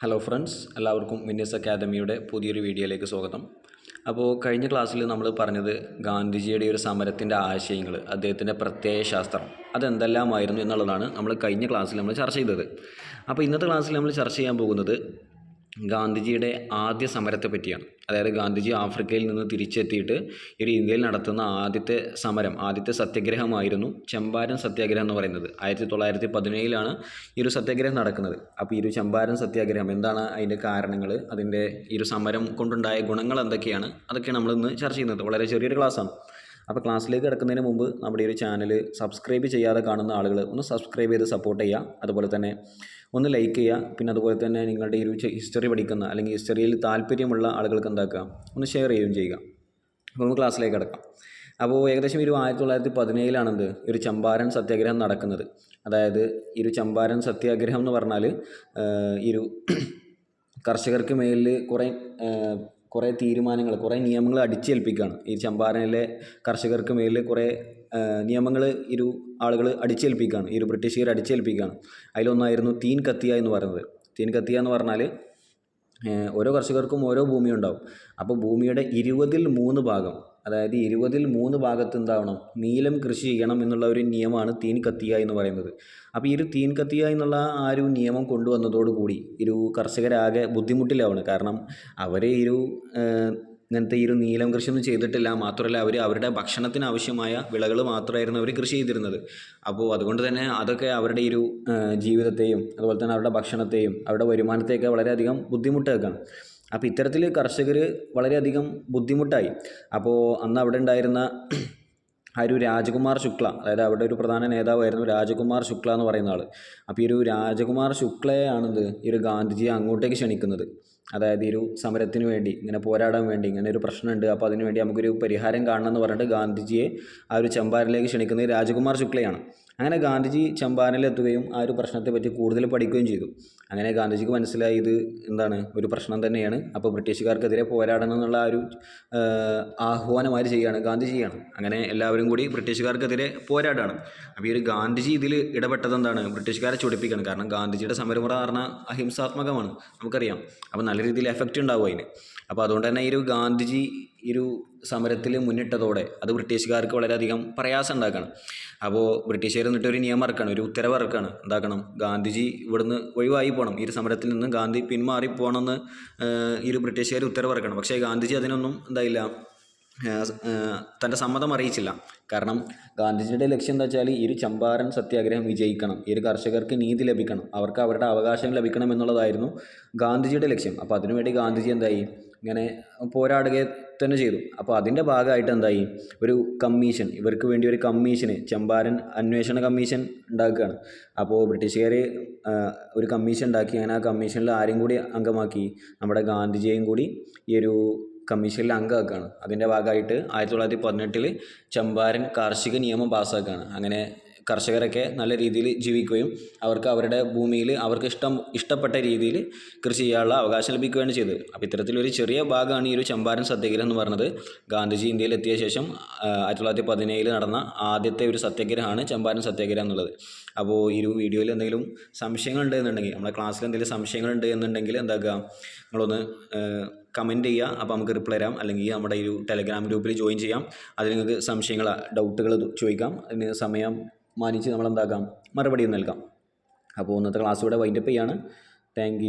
Hello friends എല്ലാവർക്കും വിന്യസ് അക്കാദമിയുടെ പുതിയൊരു വീഡിയോയിലേക്ക് സ്വാഗതം. അപ്പോൾ കഴിഞ്ഞ ക്ലാസ്സിൽ നമ്മൾ പറഞ്ഞത് ഗാന്ധിജിയുടെ ഒരു സമരത്തിന്റെ ആശയങ്ങൾ അദ്ദേഹത്തിന്റെ പ്രത്യയശാസ്ത്രം അതെന്തെല്ലാമായിരുന്നു എന്നുള്ളതാണ് നമ്മൾ കഴിഞ്ഞ ക്ലാസ്സിൽ നമ്മൾ ചർച്ച ചെയ്തത്. അപ്പോൾ ഇന്നത്തെ ക്ലാസ്സിൽ നമ്മൾ ചർച്ച ചെയ്യാൻ പോകുന്നത് ഗാന്ധിജിയുടെ ആദ്യ സമരത്തെ പറ്റിയാണ്. അതായത് ഗാന്ധിജി ആഫ്രിക്കയിൽ നിന്ന് തിരിച്ചെത്തിയിട്ട് ഒരു ഇന്ത്യയിൽ നടത്തുന്ന ആദ്യത്തെ സമരം ആദ്യത്തെ സത്യാഗ്രഹമായിരുന്നു ചമ്പാരൻ സത്യാഗ്രഹം എന്ന് പറയുന്നത്. ആയിരത്തി തൊള്ളായിരത്തി പതിനേഴിലാണ് ഈ ഒരു സത്യാഗ്രഹം നടക്കുന്നത്. അപ്പോൾ ഈ ഒരു ചമ്പാരൻ സത്യാഗ്രഹം എന്താണ് അതിന്റെ കാരണങ്ങൾ? അതിന്റെ ഈ ഒരു സമരം കൊണ്ടുണ്ടായ ഗുണങ്ങൾ എന്തൊക്കെയാണ്? അതൊക്കെയാണ് നമ്മളിന്ന് ചർച്ച ചെയ്യുന്നത്. വളരെ ചെറിയൊരു ക്ലാസ്സാണ്. അപ്പോൾ ക്ലാസ്സിലേക്ക് കിടക്കുന്നതിന് മുമ്പ് നമ്മുടെ ഈ ഒരു ചാനൽ സബ്സ്ക്രൈബ് ചെയ്യാതെ കാണുന്ന ആളുകൾ ഒന്ന് സബ്സ്ക്രൈബ് ചെയ്ത് സപ്പോർട്ട് ചെയ്യുക. അതുപോലെ തന്നെ ഒന്ന് ലൈക്ക് ചെയ്യുക. പിന്നെ അതുപോലെ തന്നെ നിങ്ങളുടെ ഈ ഒരു ഹിസ്റ്ററി പഠിക്കുന്ന അല്ലെങ്കിൽ ഹിസ്റ്ററിയിൽ താല്പര്യമുള്ള ആളുകൾക്ക് എന്താക്കുക? ഒന്ന് ഷെയർ ചെയ്യുകയും ചെയ്യുക. അപ്പോൾ നമുക്ക് ക്ലാസ്സിലേക്ക് കിടക്കാം. അപ്പോൾ ഏകദേശം ഒരു ആയിരത്തി തൊള്ളായിരത്തി പതിനേഴിലാണെന്ത് ഒരു ചമ്പാരൻ സത്യാഗ്രഹം നടക്കുന്നത്. അതായത് ഈ ഒരു ചമ്പാരൻ സത്യാഗ്രഹം എന്ന് പറഞ്ഞാൽ ഈ ഒരു കർഷകർക്ക് മേലിൽ കുറേ കുറേ തീരുമാനങ്ങൾ കുറേ നിയമങ്ങൾ അടിച്ചേൽപ്പിക്കുകയാണ്. ഈ ചമ്പാരനിലെ കർഷകർക്ക് മേലിൽ കുറേ നിയമങ്ങൾ ഇരു ആളുകൾ അടിച്ചേൽപ്പിക്കുകയാണ്. ഇരു ബ്രിട്ടീഷുകാർ അടിച്ചേൽപ്പിക്കുകയാണ്. അതിലൊന്നായിരുന്നു തീൻ കത്തിയ എന്ന് പറയുന്നത്. തീൻ കത്തിയ എന്ന് പറഞ്ഞാൽ ഓരോ കർഷകർക്കും ഓരോ ഭൂമി ഉണ്ടാവും. അപ്പോൾ ഭൂമിയുടെ ഇരുപതിൽ മൂന്ന് ഭാഗം അതായത് ഇരുപതിൽ മൂന്ന് ഭാഗത്ത് എന്താവണം നീലം കൃഷി ചെയ്യണം എന്നുള്ള ഒരു നിയമമാണ് തീൻ കത്തിയ എന്ന് പറയുന്നത്. അപ്പോൾ ഈ ഒരു തീൻ കത്തിയ എന്നുള്ള ആ ഒരു നിയമം കൊണ്ടുവന്നതോടുകൂടി ഒരു കർഷകരാകെ ബുദ്ധിമുട്ടിലാവണം. കാരണം അവർ ഈ ഒരു ഇങ്ങനത്തെ ഈ ഒരു നീലം കൃഷിയൊന്നും ചെയ്തിട്ടില്ല. മാത്രമല്ല അവർ അവരുടെ ഭക്ഷണത്തിന് ആവശ്യമായ വിളകൾ മാത്രമായിരുന്നു അവർ കൃഷി ചെയ്തിരുന്നത്. അപ്പോൾ അതുകൊണ്ട് തന്നെ അതൊക്കെ അവരുടെ ഒരു ജീവിതത്തെയും അതുപോലെ തന്നെ അവരുടെ ഭക്ഷണത്തെയും അവരുടെ വരുമാനത്തെയൊക്കെ വളരെയധികം ബുദ്ധിമുട്ടാക്കാണ്. അപ്പോൾ ഇത്തരത്തിൽ കർഷകർ വളരെയധികം ബുദ്ധിമുട്ടായി. അപ്പോൾ അന്ന് അവിടെ ഉണ്ടായിരുന്ന ആ ഒരു രാജകുമാർ ശുക്ല അതായത് അവിടെ ഒരു പ്രധാന നേതാവായിരുന്നു രാജകുമാർ ശുക്ല എന്ന് പറയുന്ന ആൾ അപ്പോൾ ഈ ഒരു രാജകുമാർ ശുക്ലയാണെന്ത് ഈ ഒരു ഗാന്ധിജിയെ അങ്ങോട്ടേക്ക് ക്ഷണിക്കുന്നത്. അതായത് ഈ ഒരു സമരത്തിന് വേണ്ടി ഇങ്ങനെ പോരാടാൻ വേണ്ടി ഇങ്ങനെ ഒരു പ്രശ്നമുണ്ട് അപ്പോൾ അതിന് വേണ്ടി നമുക്കൊരു പരിഹാരം കാണണം എന്ന് പറഞ്ഞിട്ട് ഗാന്ധിജിയെ ആ ഒരു ചമ്പാരനിലേക്ക് ക്ഷണിക്കുന്നത് രാജകുമാർ ശുക്ലയാണ്. അങ്ങനെ ഗാന്ധിജി ചമ്പാരനിലെത്തുകയും ആ ഒരു പ്രശ്നത്തെപ്പറ്റി കൂടുതൽ പഠിക്കുകയും ചെയ്തു. അങ്ങനെ ഗാന്ധിജിക്ക് മനസ്സിലായി ഇത് എന്താണ്? ഒരു പ്രശ്നം തന്നെയാണ്. അപ്പോൾ ബ്രിട്ടീഷുകാർക്കെതിരെ പോരാടണം എന്നുള്ള ആ ഒരു ആഹ്വാനം അവർ ചെയ്യുകയാണ് ഗാന്ധിജിയാണ് അങ്ങനെ എല്ലാവരും കൂടി ബ്രിട്ടീഷുകാർക്കെതിരെ പോരാടാണ്. അപ്പോൾ ഈ ഒരു ഗാന്ധിജി ഇതിൽ ഇടപെട്ടത് എന്താണ് ബ്രിട്ടീഷുകാരെ ചൊടിപ്പിക്കുകയാണ് കാരണം ഗാന്ധിജിയുടെ സമരമുറ പറഞ്ഞാൽ അഹിംസാത്മകമാണ്. നമുക്കറിയാം. അപ്പോൾ നല്ല രീതിയിൽ എഫക്റ്റ് ഉണ്ടാവും അതിന്. അപ്പോൾ അതുകൊണ്ട് തന്നെ ഈ ഒരു ഗാന്ധിജി ഈ ഒരു സമരത്തിൽ മുന്നിട്ടതോടെ അത് ബ്രിട്ടീഷുകാർക്ക് വളരെയധികം പ്രയാസം ഉണ്ടാക്കണം. അപ്പോൾ ബ്രിട്ടീഷുകാർ എന്നിട്ട് ഒരു നിയമം ഇറക്കണം ഒരു ഉത്തരവ് ഇറക്കണം. എന്താക്കണം? ഗാന്ധിജി ഇവിടുന്ന് ഒഴിവായി പോകണം. ഈ ഒരു സമരത്തിൽ നിന്ന് ഗാന്ധി പിന്മാറി പോകണമെന്ന് ഈ ഒരു ബ്രിട്ടീഷുകാർ ഉത്തരവ് ഇറക്കണം. പക്ഷേ ഗാന്ധിജി അതിനൊന്നും എന്തായില്ല. തന്റെ സമ്മതം അറിയിച്ചില്ല. കാരണം ഗാന്ധിജിയുടെ ലക്ഷ്യം എന്താ വെച്ചാൽ ഒരു ചമ്പാരൻ സത്യാഗ്രഹം വിജയിക്കണം. ഒരു കർഷകർക്ക് നീതി ലഭിക്കണം. അവർക്ക് അവരുടെ അവകാശം ലഭിക്കണം എന്നുള്ളതായിരുന്നു ഗാന്ധിജിയുടെ ലക്ഷ്യം. അപ്പോൾ അതിനുവേണ്ടി ഗാന്ധിജി എന്തായി? ഇങ്ങനെ പോരാടുക തന്നെ ചെയ്തു. അപ്പോൾ അതിന്റെ ഭാഗമായിട്ട് എന്തായി? ഒരു കമ്മീഷൻ. ഇവർക്ക് വേണ്ടി ഒരു കമ്മീഷന് ചമ്പാരൻ അന്വേഷണ കമ്മീഷൻ ഉണ്ടാക്കുകയാണ്. അപ്പോൾ ബ്രിട്ടീഷുകാർ ഒരു കമ്മീഷൻ ഉണ്ടാക്കി. അങ്ങനെ ആ കമ്മീഷനിൽ ആരും കൂടി അംഗമാക്കി. നമ്മുടെ ഗാന്ധിജിയെയും കൂടി ഈ ഒരു കമ്മീഷനിൽ അംഗമാക്കുകയാണ്. അതിന്റെ ഭാഗമായിട്ട് ആയിരത്തി തൊള്ളായിരത്തി പതിനെട്ടിൽ ചമ്പാരൻ കാർഷിക നിയമം പാസ്സാക്കുകയാണ് അങ്ങനെ കർഷകരൊക്കെ നല്ല രീതിയിൽ ജീവിക്കുകയും അവർക്ക് അവരുടെ ഭൂമിയിൽ അവർക്ക് ഇഷ്ടം ഇഷ്ടപ്പെട്ട രീതിയിൽ കൃഷി ചെയ്യാനുള്ള അവകാശം ലഭിക്കുകയാണ് ചെയ്തത്. അപ്പോൾ ഇത്തരത്തിലൊരു ചെറിയ ഭാഗമാണ് ഈ ഒരു ചമ്പാരൻ സത്യാഗ്രഹം എന്ന് പറഞ്ഞത്. ഗാന്ധിജി ഇന്ത്യയിൽ എത്തിയ ശേഷം ആയിരത്തി തൊള്ളായിരത്തി പതിനേഴിൽ നടന്ന ആദ്യത്തെ ഒരു സത്യാഗ്രഹമാണ് ചമ്പാരൻ സത്യാഗ്രഹം എന്നുള്ളത്. അപ്പോൾ ഈ ഒരു വീഡിയോയിൽ എന്തെങ്കിലും സംശയങ്ങളുണ്ട് എന്നുണ്ടെങ്കിൽ നമ്മുടെ ക്ലാസ്സിൽ എന്തെങ്കിലും സംശയങ്ങളുണ്ട് എന്നുണ്ടെങ്കിൽ എന്താക്കുക? നിങ്ങളൊന്ന് കമന്റ് ചെയ്യുക. അപ്പോൾ നമുക്ക് റിപ്ലൈ തരാം. അല്ലെങ്കിൽ നമ്മുടെ ഒരു ടെലഗ്രാം ഗ്രൂപ്പിൽ ജോയിൻ ചെയ്യാം. അതിൽ നിങ്ങൾക്ക് സംശയങ്ങൾ ഡൗട്ടുകൾ ചോദിക്കാം. അതിന് സമയം മാനിച്ച് നമ്മൾ എന്താക്കാം മറുപടി നൽകാം. അപ്പോൾ ഇന്നത്തെ ക്ലാസ് ഇവിടെ വൈൻഡപ്പ് ചെയ്യാണ്. താങ്ക്